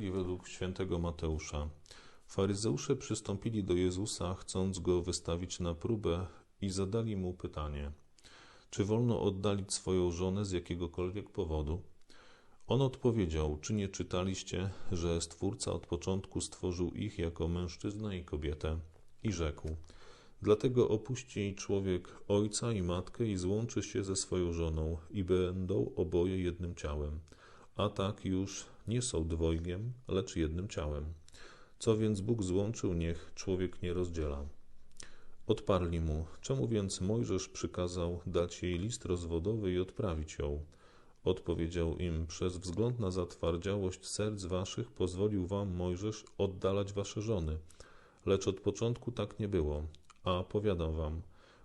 Ewangelii według świętego Mateusza. Faryzeusze przystąpili do Jezusa, chcąc go wystawić na próbę i zadali mu pytanie: Czy wolno oddalić swoją żonę z jakiegokolwiek powodu? On odpowiedział: Czy nie czytaliście, że Stwórca od początku stworzył ich jako mężczyznę i kobietę? I rzekł: Dlatego opuści człowiek ojca i matkę i złączy się ze swoją żoną, i będą oboje jednym ciałem. A tak już nie są dwojgiem, lecz jednym ciałem. Co więc Bóg złączył, niech człowiek nie rozdziela. Odparli mu: Czemu więc Mojżesz przykazał dać jej list rozwodowy i odprawić ją? Odpowiedział im: Przez wzgląd na zatwardziałość serc waszych pozwolił wam Mojżesz oddalać wasze żony. Lecz od początku tak nie było. A powiadam wam,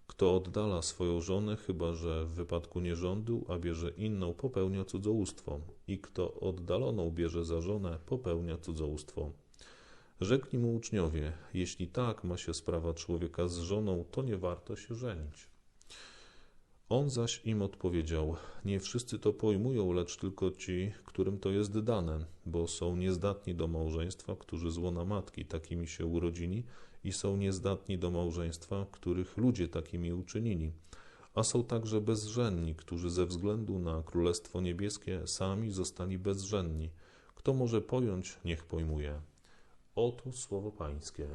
kto oddala swoją żonę, chyba że w wypadku nierządu, a bierze inną, popełnia cudzołóstwo, i kto oddaloną bierze za żonę, popełnia cudzołóstwo. Rzekli mu uczniowie: Jeśli tak ma się sprawa człowieka z żoną, to nie warto się żenić. On zaś im odpowiedział: Nie wszyscy to pojmują, lecz tylko ci, którym to jest dane, bo są niezdatni do małżeństwa, którzy z łona matki takimi się urodzili, i są niezdatni do małżeństwa, których ludzie takimi uczynili. A są także bezżenni, którzy ze względu na Królestwo Niebieskie sami zostali bezżenni. Kto może pojąć, niech pojmuje. Oto słowo Pańskie.